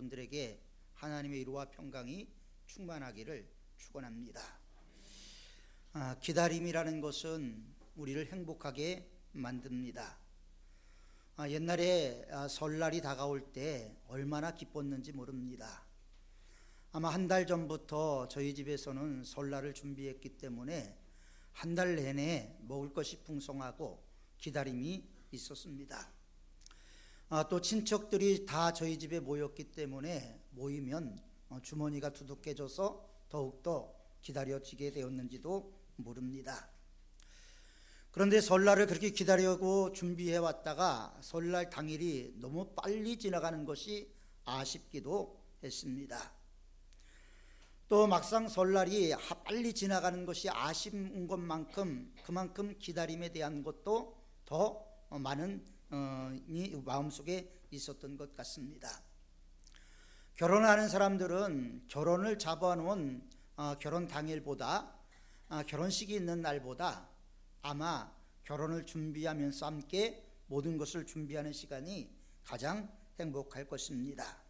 여러분들에게 하나님의 위로와 평강이 충만하기를 축원합니다. 아, 기다림이라는 것은 우리를 행복하게 만듭니다. 아, 옛날에 아, 설날이 다가올 때 얼마나 기뻤는지 모릅니다. 아마 한 달 전부터 저희 집에서는 설날을 준비했기 때문에 한 달 내내 먹을 것이 풍성하고 기다림이 있었습니다. 아, 또 친척들이 다 저희 집에 모였기 때문에 모이면 어, 주머니가 두둑해져서 더욱더 기다려지게 되었는지도 모릅니다. 그런데 설날을 그렇게 기다려고 준비해 왔다가 설날 당일이 너무 빨리 지나가는 것이 아쉽기도 했습니다. 또 막상 설날이 빨리 지나가는 것이 아쉬운 것만큼 그만큼 기다림에 대한 것도 더 많은 어, 마음속에 있었던 것 같습니다. 결혼하는 사람들은 결혼을 잡아놓은 어, 결혼 당일보다 어, 결혼식이 있는 날보다 아마 결혼을 준비하면서 함께 모든 것을 준비하는 시간이 가장 행복할 것입니다.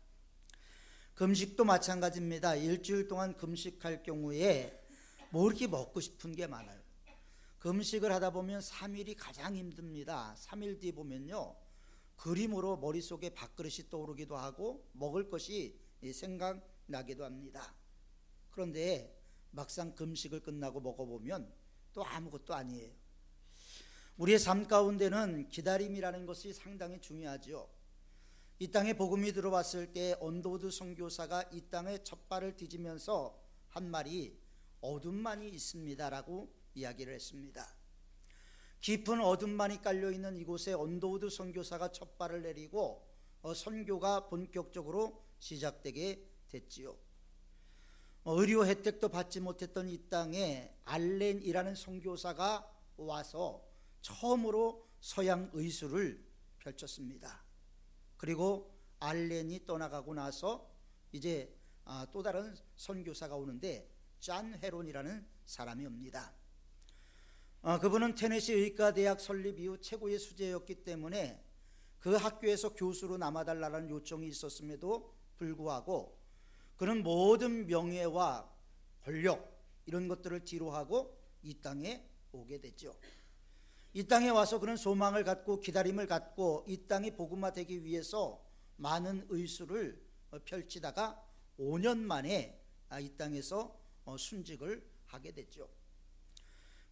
금식도 마찬가지입니다. 일주일 동안 금식할 경우에 뭐 이렇게 먹고 싶은 게 많아요. 금식을 하다 보면 3일이 가장 힘듭니다. 3일 뒤에 보면요. 그림으로 머릿속에 밥그릇이 떠오르기도 하고 먹을 것이 생각나기도 합니다. 그런데 막상 금식을 끝나고 먹어보면 또 아무것도 아니에요. 우리의 삶 가운데는 기다림이라는 것이 상당히 중요하죠. 이 땅에 복음이 들어왔을 때 언도드 선교사가 이 땅에 첫 발을 뒤지면서 한 말이 어둠만이 있습니다라고 이야기를 했습니다. 깊은 어둠만이 깔려 있는 이곳에 언도우드 선교사가 첫 발을 내리고 어, 선교가 본격적으로 시작되게 됐지요. 어, 의료 혜택도 받지 못했던 이 땅에 알렌이라는 선교사가 와서 처음으로 서양 의술을 펼쳤습니다. 그리고 알렌이 떠나가고 나서 이제 아, 또 다른 선교사가 오는데 짠 헤론이라는 사람이 옵니다. 어, 그분은 테네시 의과대학 설립 이후 최고의 수재였기 때문에 그 학교에서 교수로 남아달라는 요청이 있었음에도 불구하고 그는 모든 명예와 권력 이런 것들을 뒤로하고 이 땅에 오게 됐죠. 이 땅에 와서 그는 소망을 갖고 기다림을 갖고 이 땅이 복음화되기 위해서 많은 의수를 펼치다가 5년 만에 아, 이 땅에서 어, 순직을 하게 됐죠.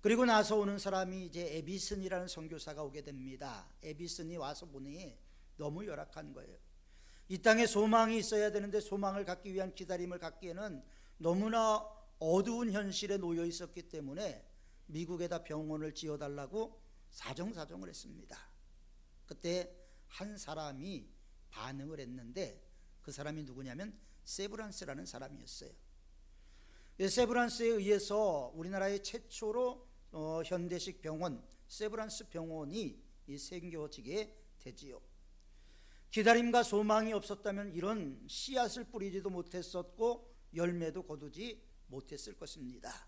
그리고 나서 오는 사람이 이제 에비슨이라는 선교사가 오게 됩니다. 에비슨이 와서 보니 너무 열악한 거예요. 이 땅에 소망이 있어야 되는데 소망을 갖기 위한 기다림을 갖기에는 너무나 어두운 현실에 놓여 있었기 때문에 미국에다 병원을 지어달라고 사정사정을 했습니다. 그때 한 사람이 반응을 했는데 그 사람이 누구냐면 세브란스라는 사람이었어요. 세브란스에 의해서 우리나라의 최초로 어, 현대식 병원 세브란스 병원이 생겨지게 되지요. 기다림과 소망이 없었다면 이런 씨앗을 뿌리지도 못했었고 열매도 거두지 못했을 것입니다.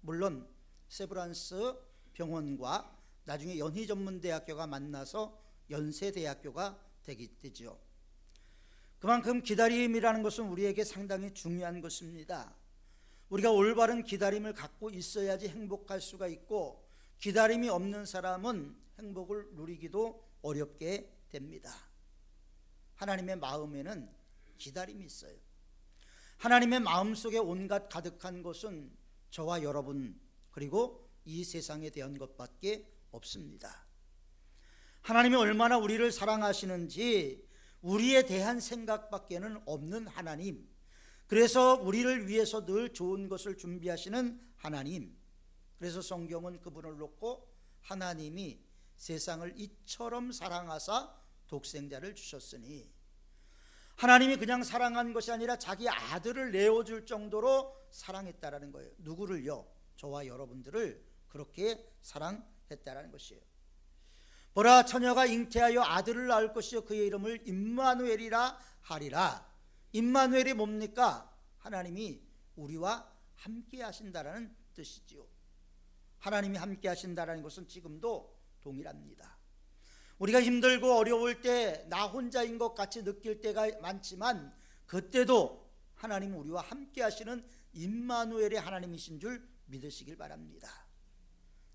물론 세브란스 병원과 나중에 연희전문대학교가 만나서 연세대학교가 되기 되죠. 그만큼 기다림이라는 것은 우리에게 상당히 중요한 것입니다. 우리가 올바른 기다림을 갖고 있어야지 행복할 수가 있고 기다림이 없는 사람은 행복을 누리기도 어렵게 됩니다. 하나님의 마음에는 기다림이 있어요. 하나님의 마음 속에 온갖 가득한 것은 저와 여러분 그리고 이 세상에 대한 것밖에 없습니다. 하나님이 얼마나 우리를 사랑하시는지 우리에 대한 생각밖에는 없는 하나님. 그래서 우리를 위해서 늘 좋은 것을 준비하시는 하나님. 그래서 성경은 그분을 놓고 하나님이 세상을 이처럼 사랑하사 독생자를 주셨으니 하나님이 그냥 사랑한 것이 아니라 자기 아들을 내어줄 정도로 사랑했다라는 거예요. 누구를요? 저와 여러분들을 그렇게 사랑 했다라는 것이에요. 보라 처녀가 잉태하여 아들을 낳을 것이요 그의 이름을 임마누엘이라 하리라. 임마누엘이 뭡니까? 하나님이 우리와 함께 하신다라는 뜻이지요. 하나님이 함께 하신다라는 것은 지금도 동일합니다. 우리가 힘들고 어려울 때 나 혼자인 것 같이 느낄 때가 많지만 그때도 하나님 우리와 함께 하시는 임마누엘의 하나님이신 줄 믿으시길 바랍니다.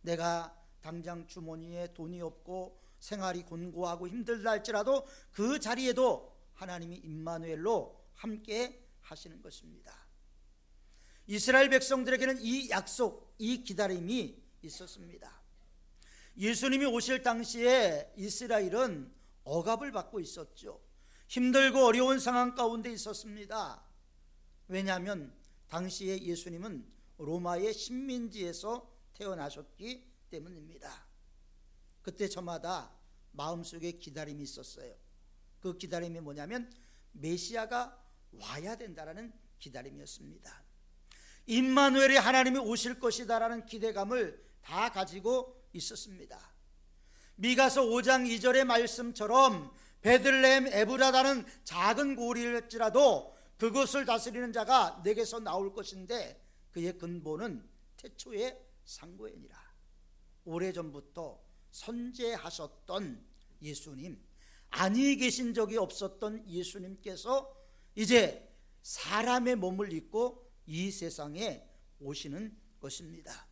내가 당장 주머니에 돈이 없고 생활이 곤고하고 힘들다 할지라도 그 자리에도 하나님이 임마누엘로 함께 하시는 것입니다. 이스라엘 백성들에게는 이 약속, 이 기다림이 있었습니다. 예수님이 오실 당시에 이스라엘은 억압을 받고 있었죠. 힘들고 어려운 상황 가운데 있었습니다. 왜냐하면 당시에 예수님은 로마의 식민지에서 태어나셨기 때문입니다. 그때 저마다 마음속에 기다림이 있었어요. 그 기다림이 뭐냐면 메시아가 와야 된다라는 기다림이었습니다. 임마누엘이 하나님이 오실 것이다라는 기대감을 다 가지고 있었습니다. 미가서 5장 2절의 말씀처럼 베들레헴 에브라다는 작은 고리일지라도 그것을 다스리는 자가 내게서 나올 것인데 그의 근본은 태초의 상고이니라. 오래전부터 선제하셨던 예수님, 아니 계신 적이 없었던 예수님께서 이제 사람의 몸을 입고 이 세상에 오시는 것입니다.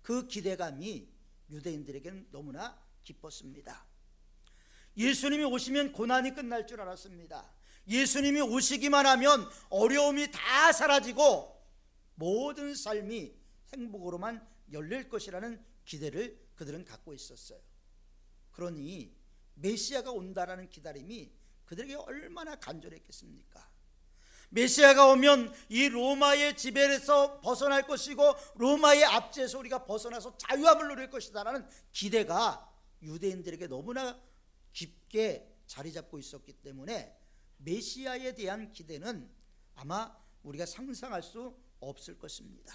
그 기대감이 유대인들에게는 너무나 기뻤습니다. 예수님이 오시면 고난이 끝날 줄 알았습니다. 예수님이 오시기만 하면 어려움이 다 사라지고 모든 삶이 행복으로만 열릴 것이라는 기대를 그들은 갖고 있었어요. 그러니 메시아가 온다라는 기다림이 그들에게 얼마나 간절했겠습니까? 메시아가 오면 이 로마의 지배에서 벗어날 것이고 로마의 압제에서 우리가 벗어나서 자유함을 누릴 것이다라는 기대가 유대인들에게 너무나 깊게 자리 잡고 있었기 때문에 메시아에 대한 기대는 아마 우리가 상상할 수 없을 것입니다.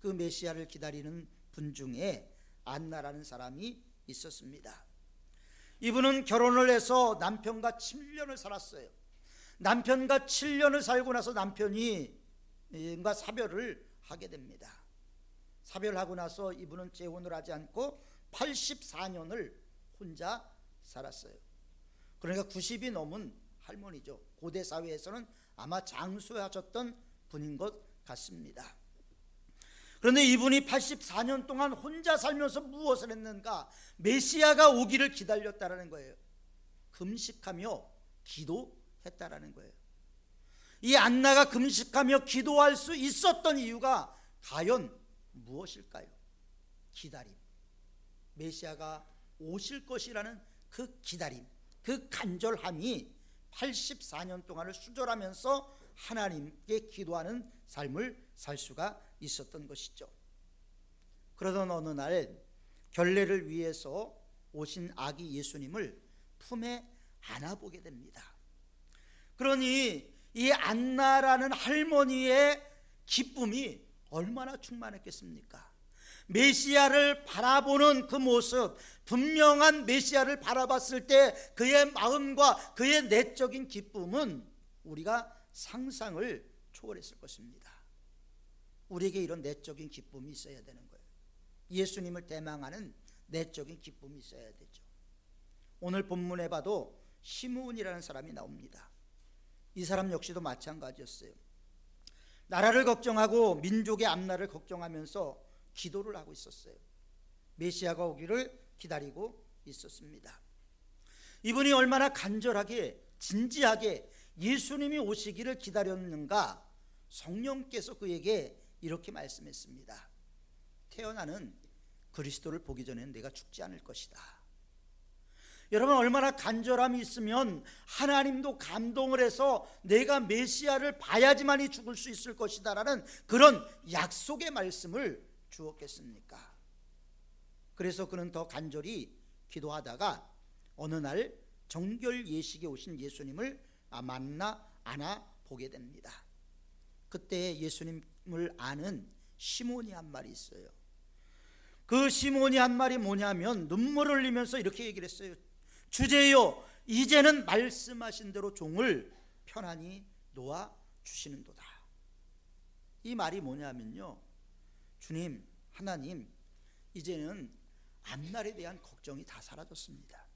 그 메시아를 기다리는 분 중에 안나라는 사람이 있었습니다. 이분은 결혼을 해서 남편과 7년을 살았어요. 남편과 7년을 살고 나서 남편이 과 사별을 하게 됩니다. 사별하고 나서 이분은 재혼을 하지 않고 84년을 혼자 살았어요. 그러니까 90이 넘은 할머니죠. 고대 사회에서는 아마 장수하셨던 분인 것 같습니다. 그런데 이분이 84년 동안 혼자 살면서 무엇을 했는가? 메시아가 오기를 기다렸다라는 거예요. 금식하며 기도했다라는 거예요. 이 안나가 금식하며 기도할 수 있었던 이유가 과연 무엇일까요? 기다림. 메시아가 오실 것이라는 그 기다림, 그 간절함이 84년 동안을 수절하면서 하나님께 기도하는 삶을 살 수가 있었던 것이죠. 그러던 어느 날 결례를 위해서 오신 아기 예수님을 품에 안아보게 됩니다. 그러니 이 안나라는 할머니의 기쁨이 얼마나 충만했겠습니까? 메시아를 바라보는 그 모습, 분명한 메시아를 바라봤을 때 그의 마음과 그의 내적인 기쁨은 우리가 상상을 초월했을 것입니다. 우리에게 이런 내적인 기쁨이 있어야 되는 거예요. 예수님을 대망하는 내적인 기쁨이 있어야 되죠. 오늘 본문에 봐도 시므온이라는 사람이 나옵니다. 이 사람 역시도 마찬가지였어요. 나라를 걱정하고 민족의 앞날을 걱정하면서 기도를 하고 있었어요. 메시아가 오기를 기다리고 있었습니다. 이분이 얼마나 간절하게 진지하게 예수님이 오시기를 기다렸는가 성령께서 그에게 이렇게 말씀했습니다. 태어나는 그리스도를 보기 전에는 내가 죽지 않을 것이다. 여러분 얼마나 간절함이 있으면 하나님도 감동을 해서 내가 메시아를 봐야지만이 죽을 수 있을 것이다라는 그런 약속의 말씀을 주었겠습니까? 그래서 그는 더 간절히 기도하다가 어느 날 정결 예식에 오신 예수님을 만나 안아 보게 됩니다. 그때 예수님 을 아는 시몬이 한 말이 있어요. 그 시몬이 한 말이 뭐냐면 눈물을 흘리면서 이렇게 얘기를 했어요. 주제요, 이제는 말씀하신 대로 종을 편안히 놓아 주시는도다. 이 말이 뭐냐면요. 주님, 하나님, 이제는 앞날에 대한 걱정이 다 사라졌습니다.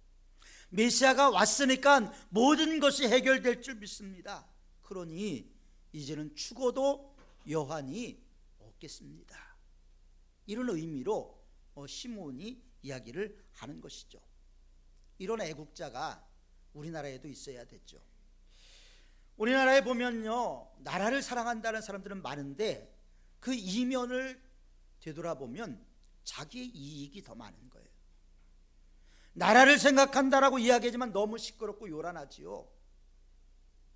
메시아가 왔으니까 모든 것이 해결될 줄 믿습니다. 그러니 이제는 죽어도 여한이 없겠습니다. 이런 의미로 어, 시몬이 이야기를 하는 것이죠. 이런 애국자가 우리나라에도 있어야 됐죠. 우리나라에 보면요, 나라를 사랑한다는 사람들은 많은데 그 이면을 되돌아보면 자기의 이익이 더 많은 거예요. 나라를 생각한다라고 이야기하지만 너무 시끄럽고 요란하지요.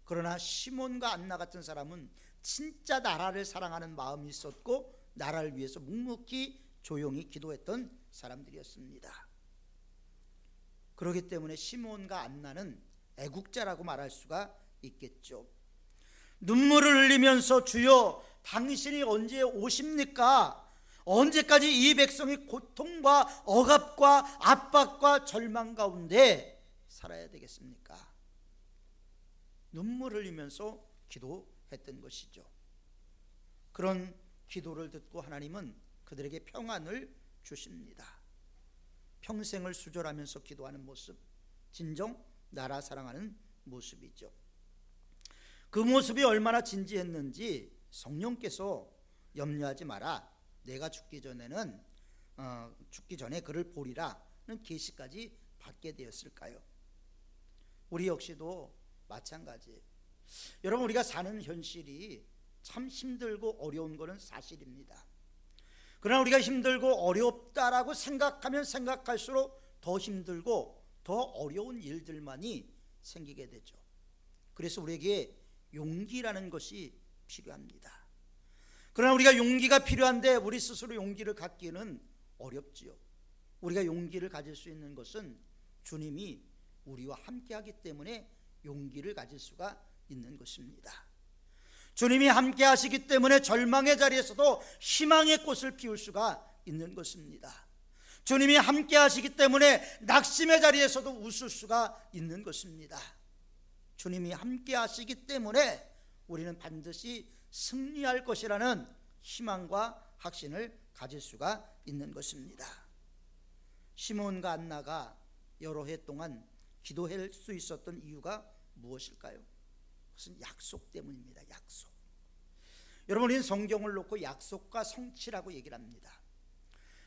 그러나 시몬과 안나 같은 사람은 진짜 나라를 사랑하는 마음이 있었고 나라를 위해서 묵묵히 조용히 기도했던 사람들이었습니다. 그렇기 때문에 시몬과 안나는 애국자라고 말할 수가 있겠죠. 눈물을 흘리면서 주여 당신이 언제 오십니까? 언제까지 이 백성이 고통과 억압과 압박과 절망 가운데 살아야 되겠습니까? 눈물 흘리면서 기도 했던 것이죠. 그런 기도를 듣고 하나님은 그들에게 평안을 주십니다. 평생을 수절하면서 기도하는 모습, 진정 나라 사랑하는 모습이죠. 그 모습이 얼마나 진지했는지 성령께서 염려하지 마라. 내가 죽기 전에는 어, 죽기 전에 그를 보리라는 계시까지 받게 되었을까요? 우리 역시도 마찬가지예요. 여러분 우리가 사는 현실이 참 힘들고 어려운 것은 사실입니다. 그러나 우리가 힘들고 어렵다라고 생각하면 생각할수록 더 힘들고 더 어려운 일들만이 생기게 되죠. 그래서 우리에게 용기라는 것이 필요합니다. 그러나 우리가 용기가 필요한데 우리 스스로 용기를 갖기는 어렵지요. 우리가 용기를 가질 수 있는 것은 주님이 우리와 함께하기 때문에 용기를 가질 수가 있는 것입니다. 주님이 함께 하시기 때문에 절망의 자리에서도 희망의 꽃을 피울 수가 있는 것입니다. 주님이 함께 하시기 때문에 낙심의 자리에서도 웃을 수가 있는 것입니다. 주님이 함께 하시기 때문에 우리는 반드시 승리할 것이라는 희망과 확신을 가질 수가 있는 것입니다. 시몬과 안나가 여러 해 동안 기도할 수 있었던 이유가 무엇일까요? 그것은 약속 때문입니다. 약속. 여러분 우리는 성경을 놓고 약속과 성취라고 얘기를 합니다.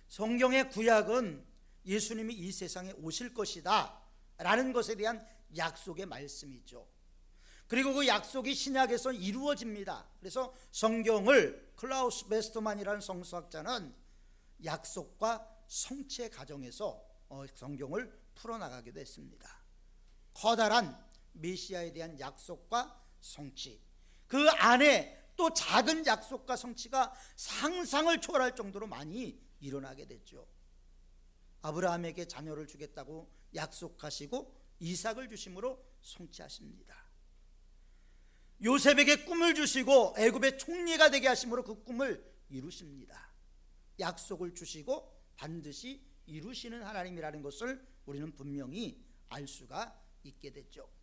성경의 구약은 예수님이 이 세상에 오실 것이다 라는 것에 대한 약속의 말씀이죠. 그리고 그 약속이 신약에서 이루어집니다. 그래서 성경을 클라우스 베스트만이라는 성서학자는 약속과 성취의 과정에서 어, 성경을 풀어나가기도 했습니다. 커다란 메시아에 대한 약속과 성취 그 안에 또 작은 약속과 성취가 상상을 초월할 정도로 많이 일어나게 됐죠. 아브라함에게 자녀를 주겠다고 약속하시고 이삭을 주심으로 성취하십니다. 요셉에게 꿈을 주시고 애굽의 총리가 되게 하심으로 그 꿈을 이루십니다. 약속을 주시고 반드시 이루시는 하나님이라는 것을 우리는 분명히 알 수가 있게 됐죠.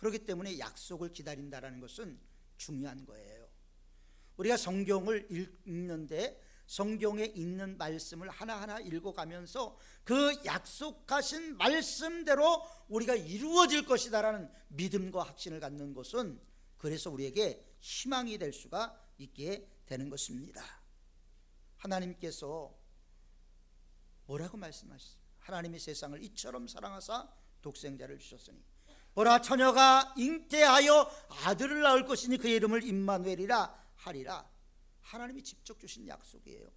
그렇기 때문에 약속을 기다린다라는 것은 중요한 거예요. 우리가 성경을 읽는데 성경에 있는 말씀을 하나하나 읽어가면서 그 약속하신 말씀대로 우리가 이루어질 것이다라는 믿음과 확신을 갖는 것은 그래서 우리에게 희망이 될 수가 있게 되는 것입니다. 하나님께서 뭐라고 말씀하셨습니까? 하나님이 세상을 이처럼 사랑하사 독생자를 주셨으니 보라 처녀가 잉태하여 아들을 낳을 것이니 그의 이름을 임마누엘이라 하리라. 하나님이 직접 주신 약속이에요.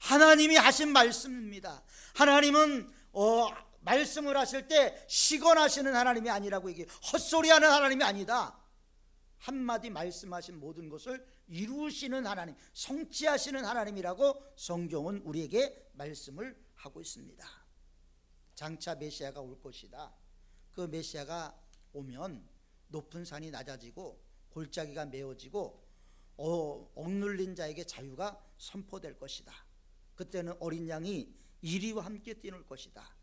하나님이 하신 말씀입니다. 하나님은 어, 말씀을 하실 때 시건하시는 하나님이 아니라고 얘기해 헛소리하는 하나님이 아니다. 한마디 말씀하신 모든 것을 이루시는 하나님, 성취하시는 하나님이라고 성경은 우리에게 말씀을 하고 있습니다. 장차 메시아가 올 것이다. 그 메시아가 오면 높은 산이 낮아지고 골짜기가 메워지고 어, 억눌린 자에게 자유가 선포될 것이다. 그때는 어린 양이 이리와 함께 뛰놀 것이다.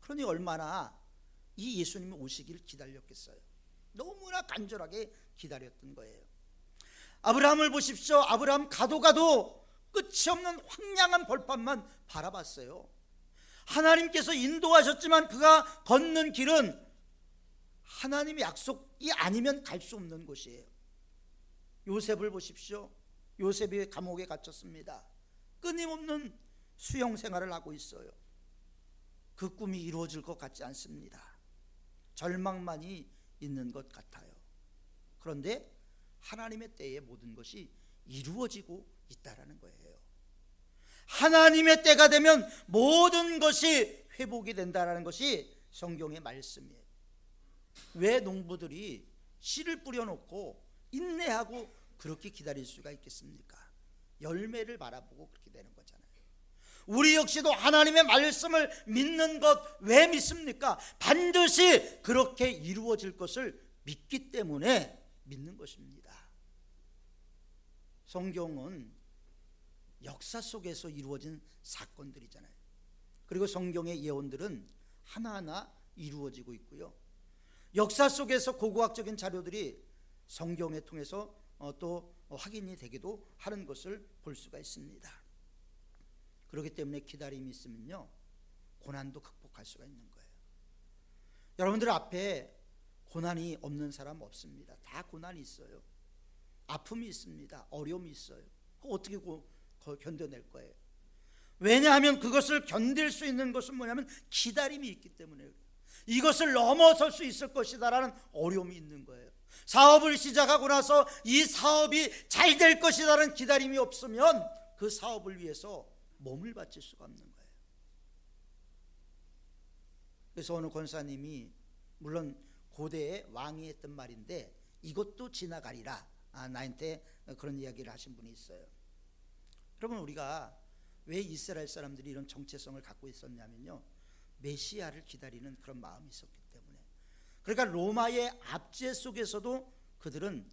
그러니 얼마나 이 예수님이 오시기를 기다렸겠어요. 너무나 간절하게 기다렸던 거예요. 아브라함을 보십시오. 아브라함 가도 가도 끝이 없는 황량한 벌판만 바라봤어요. 하나님께서 인도하셨지만 그가 걷는 길은 하나님의 약속이 아니면 갈 수 없는 곳이에요. 요셉을 보십시오. 요셉이 감옥에 갇혔습니다. 끊임없는 수용 생활을 하고 있어요. 그 꿈이 이루어질 것 같지 않습니다. 절망만이 있는 것 같아요. 그런데 하나님의 때에 모든 것이 이루어지고 있다라는 거예요. 하나님의 때가 되면 모든 것이 회복이 된다라는 것이 성경의 말씀이에요. 왜 농부들이 씨를 뿌려놓고 인내하고 그렇게 기다릴 수가 있겠습니까? 열매를 바라보고 그렇게 되는 거잖아요. 우리 역시도 하나님의 말씀을 믿는 것 왜 믿습니까? 반드시 그렇게 이루어질 것을 믿기 때문에 믿는 것입니다. 성경은 역사 속에서 이루어진 사건들이잖아요. 그리고 성경의 예언들은 하나하나 이루어지고 있고요. 역사 속에서 고고학적인 자료들이 성경에 통해서 어, 또 확인이 되기도 하는 것을 볼 수가 있습니다. 그렇기 때문에 기다림이 있으면요 고난도 극복할 수가 있는 거예요. 여러분들 앞에 고난이 없는 사람 없습니다. 다 고난이 있어요. 아픔이 있습니다. 어려움이 있어요. 어떻게 고, 견뎌낼 거예요? 왜냐하면 그것을 견딜 수 있는 것은 뭐냐면 기다림이 있기 때문에 이것을 넘어설 수 있을 것이다라는 어려움이 있는 거예요. 사업을 시작하고 나서 이 사업이 잘 될 것이라는 기다림이 없으면 그 사업을 위해서 몸을 바칠 수가 없는 거예요. 그래서 어느 권사님이 물론 고대의 왕이 했던 말인데 이것도 지나가리라 아, 나한테 그런 이야기를 하신 분이 있어요. 여러분 우리가 왜 이스라엘 사람들이 이런 정체성을 갖고 있었냐면요. 메시아를 기다리는 그런 마음이 있었기 때문에. 그러니까 로마의 압제 속에서도 그들은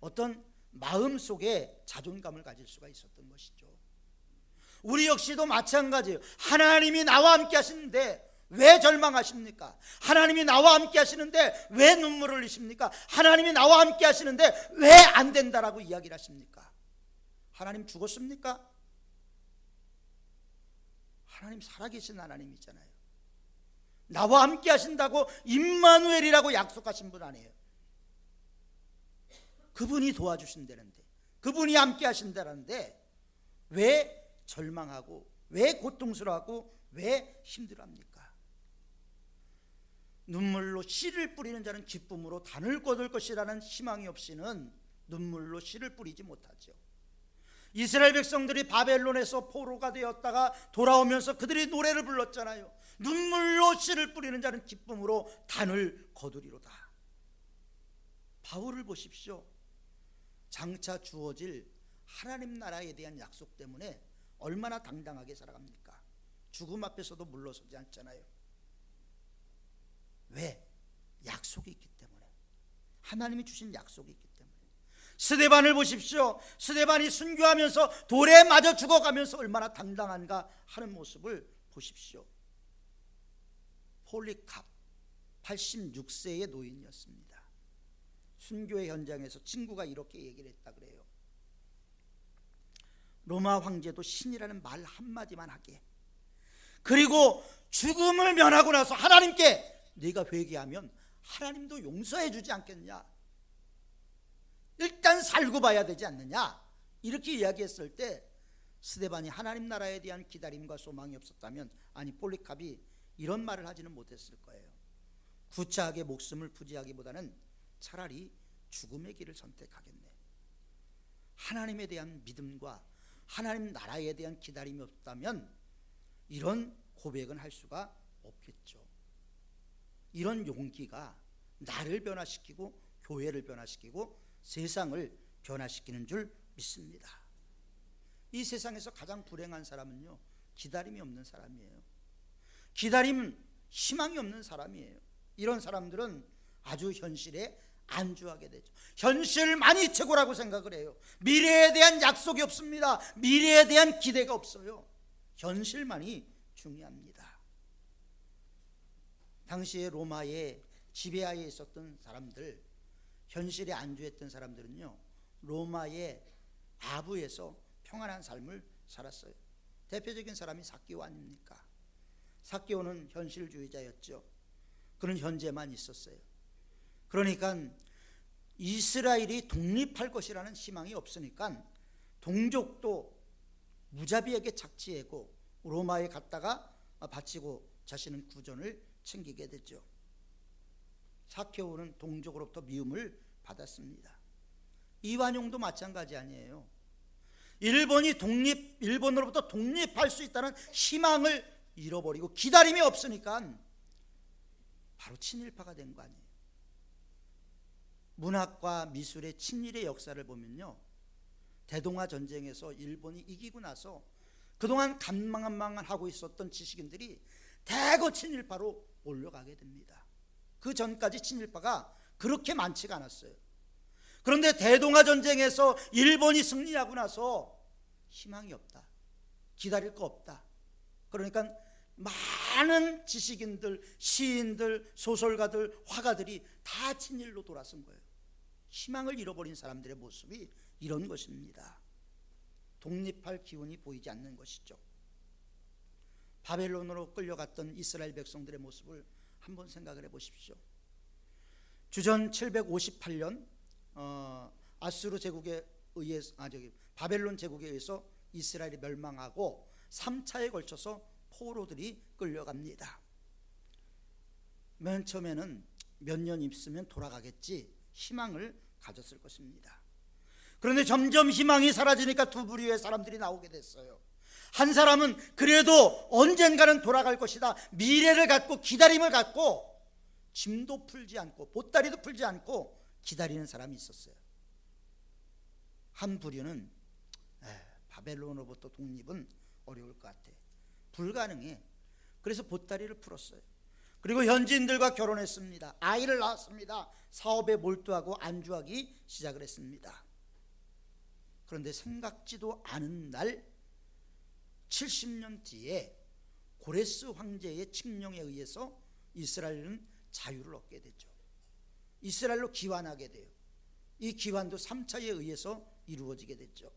어떤 마음 속에 자존감을 가질 수가 있었던 것이죠. 우리 역시도 마찬가지예요. 하나님이 나와 함께 하시는데 왜 절망하십니까? 하나님이 나와 함께 하시는데 왜 눈물을 흘리십니까? 하나님이 나와 함께 하시는데 왜 안 된다라고 이야기를 하십니까? 하나님 죽었습니까? 하나님 살아계신 하나님이잖아요. 나와 함께 하신다고 임마누엘이라고 약속하신 분 아니에요. 그분이 도와주신다는데, 그분이 함께 하신다는데 왜 절망하고 왜 고통스러워하고 왜 힘들어합니까? 눈물로 씨를 뿌리는 자는 기쁨으로 단을 거둘 것이라는 희망이 없이는 눈물로 씨를 뿌리지 못하죠. 이스라엘 백성들이 바벨론에서 포로가 되었다가 돌아오면서 그들이 노래를 불렀잖아요. 눈물로 씨를 뿌리는 자는 기쁨으로 단을 거두리로다. 바울을 보십시오. 장차 주어질 하나님 나라에 대한 약속 때문에 얼마나 당당하게 살아갑니까? 죽음 앞에서도 물러서지 않잖아요. 왜? 약속이 있기 때문에. 하나님이 주신 약속이 있기 때문에. 스데반을 보십시오. 스데반이 순교하면서 돌에 맞아 죽어가면서 얼마나 당당한가 하는 모습을 보십시오. 폴리캅 86세의 노인이었습니다. 순교의 현장에서 친구가 이렇게 얘기를 했다 그래요. 로마 황제도 신이라는 말 한마디만 하게. 그리고 죽음을 면하고 나서 하나님께 네가 회개하면 하나님도 용서해 주지 않겠냐? 일단 살고 봐야 되지 않느냐? 이렇게 이야기했을 때 스데반이 하나님 나라에 대한 기다림과 소망이 없었다면 아니 폴리캅이 이런 말을 하지는 못했을 거예요. 구차하게 목숨을 부지하기보다는 차라리 죽음의 길을 선택하겠네. 하나님에 대한 믿음과 하나님 나라에 대한 기다림이 없다면 이런 고백은 할 수가 없겠죠. 이런 용기가 나를 변화시키고 교회를 변화시키고 세상을 변화시키는 줄 믿습니다. 이 세상에서 가장 불행한 사람은요, 기다림이 없는 사람이에요. 기다림, 희망이 없는 사람이에요. 이런 사람들은 아주 현실에 안주하게 되죠. 현실만이 최고라고 생각을 해요. 미래에 대한 약속이 없습니다. 미래에 대한 기대가 없어요. 현실만이 중요합니다. 당시에 로마의 지배하에 있었던 사람들, 현실에 안주했던 사람들은요, 로마의 아부에서 평안한 삶을 살았어요. 대표적인 사람이 사기오 아닙니까? 사기오는 현실주의자였죠. 그는 현재만 있었어요. 그러니까 이스라엘이 독립할 것이라는 희망이 없으니까 동족도 무자비하게 착취하고 로마에 갔다가 바치고 자신은 구전을 챙기게 됐죠. 사케오는 동족으로부터 미움을 받았습니다. 이완용도 마찬가지 아니에요. 일본이 독립 일본으로부터 독립할 수 있다는 희망을 잃어버리고 기다림이 없으니까 바로 친일파가 된 거 아니에요. 문학과 미술의 친일의 역사를 보면요. 대동아 전쟁에서 일본이 이기고 나서 그동안 간망한망을 하고 있었던 지식인들이 대거 친일파로 올려가게 됩니다. 그 전까지 친일파가 그렇게 많지가 않았어요. 그런데 대동아 전쟁에서 일본이 승리하고 나서 희망이 없다. 기다릴 거 없다. 그러니까 많은 지식인들, 시인들, 소설가들, 화가들이 다 친일로 돌아선 거예요. 희망을 잃어버린 사람들의 모습이 이런 것입니다. 독립할 기운이 보이지 않는 것이죠. 바벨론으로 끌려갔던 이스라엘 백성들의 모습을 한번 생각을 해보십시오. 주전 758년 어, 아수르 제국에 의해서 아 저기 바벨론 제국에 의해서 이스라엘이 멸망하고 3차에 걸쳐서 포로들이 끌려갑니다. 맨 처음에는 몇 년 있으면 돌아가겠지 희망을 가졌을 것입니다. 그런데 점점 희망이 사라지니까 두 부류의 사람들이 나오게 됐어요. 한 사람은 그래도 언젠가는 돌아갈 것이다. 미래를 갖고 기다림을 갖고 짐도 풀지 않고 보따리도 풀지 않고 기다리는 사람이 있었어요. 한 부류는 에, 바벨론으로부터 독립은 어려울 것 같아. 불가능해. 그래서 보따리를 풀었어요. 그리고 현지인들과 결혼했습니다. 아이를 낳았습니다. 사업에 몰두하고 안주하기 시작을 했습니다. 그런데 생각지도 않은 날 70년 뒤에 고레스 황제의 칙령에 의해서 이스라엘은 자유를 얻게 되죠. 이스라엘로 기환하게 돼요. 이 기환도 3차에 의해서 이루어지게 됐죠.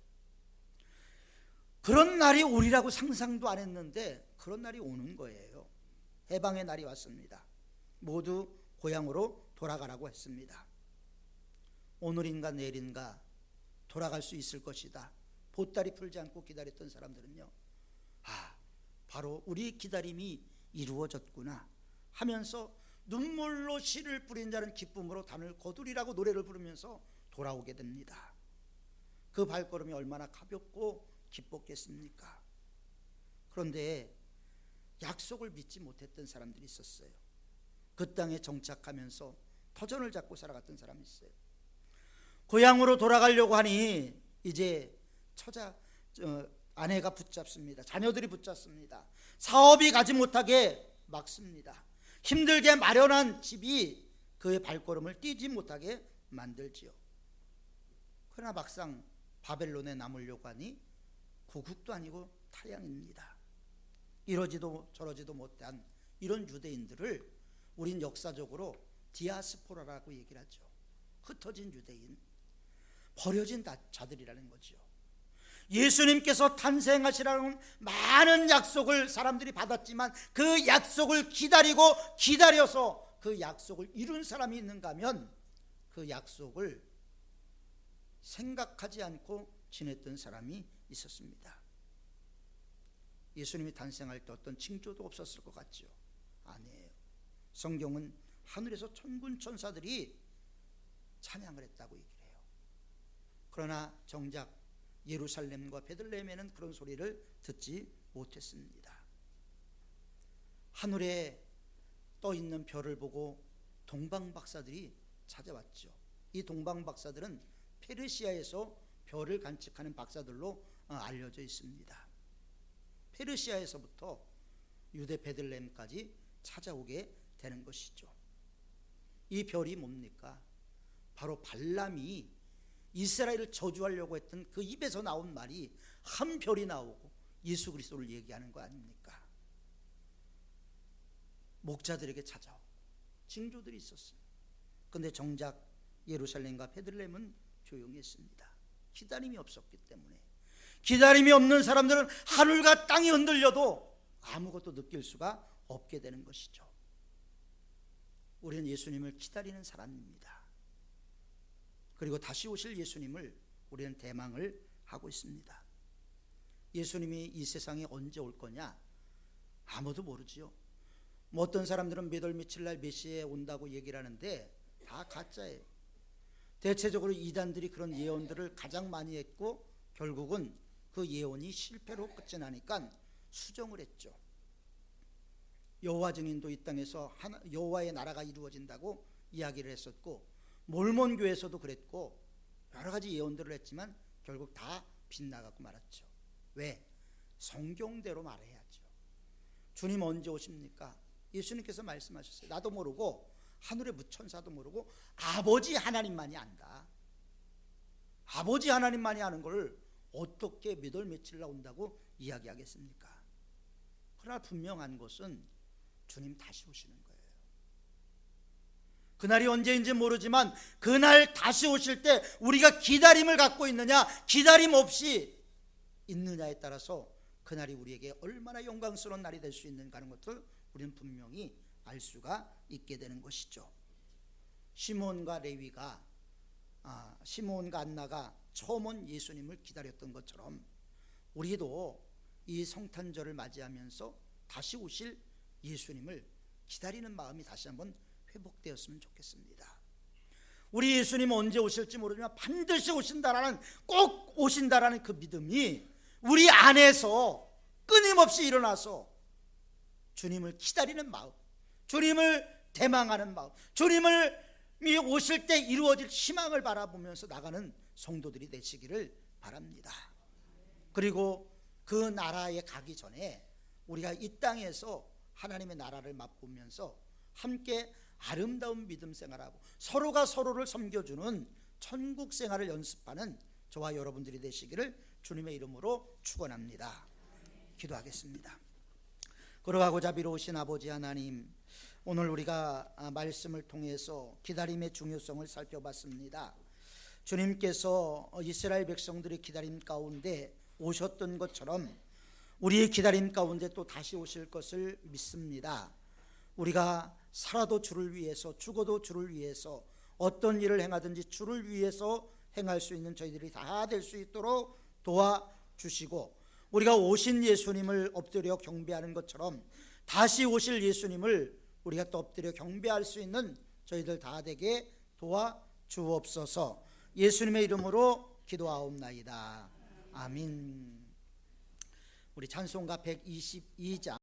그런 날이 오리라고 상상도 안 했는데 그런 날이 오는 거예요. 해방의 날이 왔습니다. 모두 고향으로 돌아가라고 했습니다. 오늘인가 내일인가 돌아갈 수 있을 것이다. 보따리 풀지 않고 기다렸던 사람들은요. 아, 바로 우리 기다림이 이루어졌구나 하면서 눈물로 씨를 뿌린 자는 기쁨으로 단을 거두리라고 노래를 부르면서 돌아오게 됩니다. 그 발걸음이 얼마나 가볍고 기뻤겠습니까? 그런데 약속을 믿지 못했던 사람들이 있었어요. 그 땅에 정착하면서 터전을 잡고 살아갔던 사람이 있어요. 고향으로 돌아가려고 하니 이제 처자 어, 아내가 붙잡습니다. 자녀들이 붙잡습니다. 사업이 가지 못하게 막습니다. 힘들게 마련한 집이 그의 발걸음을 띄지 못하게 만들지요. 그러나 막상 바벨론에 남으려고 하니 고국도 아니고 타양입니다. 이러지도 저러지도 못한 이런 유대인들을 우린 역사적으로 디아스포라라고 얘기를 하죠. 흩어진 유대인, 버려진 자들이라는 거죠. 예수님께서 탄생하시라는 많은 약속을 사람들이 받았지만 그 약속을 기다리고 기다려서 그 약속을 이룬 사람이 있는가 하면 그 약속을 생각하지 않고 지냈던 사람이 있었습니다. 예수님이 탄생할 때 어떤 징조도 없었을 것 같죠. 아니에요. 성경은 하늘에서 천군 천사들이 찬양을 했다고 얘기를 해요. 그러나 정작 예루살렘과 베들레헴에는 그런 소리를 듣지 못했습니다. 하늘에 떠 있는 별을 보고 동방 박사들이 찾아왔죠. 이 동방 박사들은 페르시아에서 별을 관측하는 박사들로 어, 알려져 있습니다. 페르시아에서부터 유대 베들레헴까지 찾아오게 되는 것이죠. 이 별이 뭡니까? 바로 발람이 이스라엘을 저주하려고 했던 그 입에서 나온 말이 한 별이 나오고 예수 그리스도를 얘기하는 거 아닙니까? 목자들에게 찾아오고 징조들이 있었어요. 근데 정작 예루살렘과 베들레헴은 조용했습니다. 기다림이 없었기 때문에 기다림이 없는 사람들은 하늘과 땅이 흔들려도 아무것도 느낄 수가 없게 되는 것이죠. 우리는 예수님을 기다리는 사람입니다. 그리고 다시 오실 예수님을 우리는 대망을 하고 있습니다. 예수님이 이 세상에 언제 올 거냐? 아무도 모르지요. 뭐 어떤 사람들은 몇월 며칠 날몇 시에 온다고 얘기를 하는데 다 가짜예요. 대체적으로 이단들이 그런 예언들을 가장 많이 했고 결국은 그 예언이 실패로 끝이 나니까 수정을 했죠. 여호와 증인도 이 땅에서 여호와의 나라가 이루어진다고 이야기를 했었고 몰몬 교에서도 그랬고 여러 가지 예언들을 했지만 결국 다 빗나가고 말았죠. 왜? 성경대로 말해야죠. 주님 언제 오십니까? 예수님께서 말씀하셨어요. 나도 모르고 하늘의 무천사도 모르고 아버지 하나님만이 안다. 아버지 하나님만이 아는 걸 어떻게 몇월 며칠 날 온다고 이야기하겠습니까? 그러나 분명한 것은 주님 다시 오시는. 그날이 언제인지 모르지만 그날 다시 오실 때 우리가 기다림을 갖고 있느냐, 기다림 없이 있느냐에 따라서 그날이 우리에게 얼마나 영광스러운 날이 될 수 있는가 하는 것을 우리는 분명히 알 수가 있게 되는 것이죠. 시몬과 레위가 아, 시몬과 안나가 처음 온 예수님을 기다렸던 것처럼 우리도 이 성탄절을 맞이하면서 다시 오실 예수님을 기다리는 마음이 다시 한번 회복되었으면 좋겠습니다. 우리 예수님 언제 오실지 모르지만 반드시 오신다라는 꼭 오신다라는 그 믿음이 우리 안에서 끊임없이 일어나서 주님을 기다리는 마음, 주님을 대망하는 마음, 주님을 오실 때 이루어질 희망을 바라보면서 나가는 성도들이 되시기를 바랍니다. 그리고 그 나라에 가기 전에 우리가 이 땅에서 하나님의 나라를 맛보면서 함께 아름다운 믿음 생활하고 서로가 서로를 섬겨주는 천국 생활을 연습하는 저와 여러분들이 되시기를 주님의 이름으로 축원합니다. 기도하겠습니다. 걸어가고 자비로우신 아버지 하나님, 오늘 우리가 말씀을 통해서 기다림의 중요성을 살펴봤습니다. 주님께서 이스라엘 백성들의 기다림 가운데 오셨던 것처럼 우리의 기다림 가운데 또 다시 오실 것을 믿습니다. 우리가 살아도 주를 위해서 죽어도 주를 위해서 어떤 일을 행하든지 주를 위해서 행할 수 있는 저희들이 다 될 수 있도록 도와주시고 우리가 오신 예수님을 엎드려 경배하는 것처럼 다시 오실 예수님을 우리가 또 엎드려 경배할 수 있는 저희들 다 되게 도와주옵소서 예수님의 이름으로 기도하옵나이다. 아멘. 우리 찬송가 122장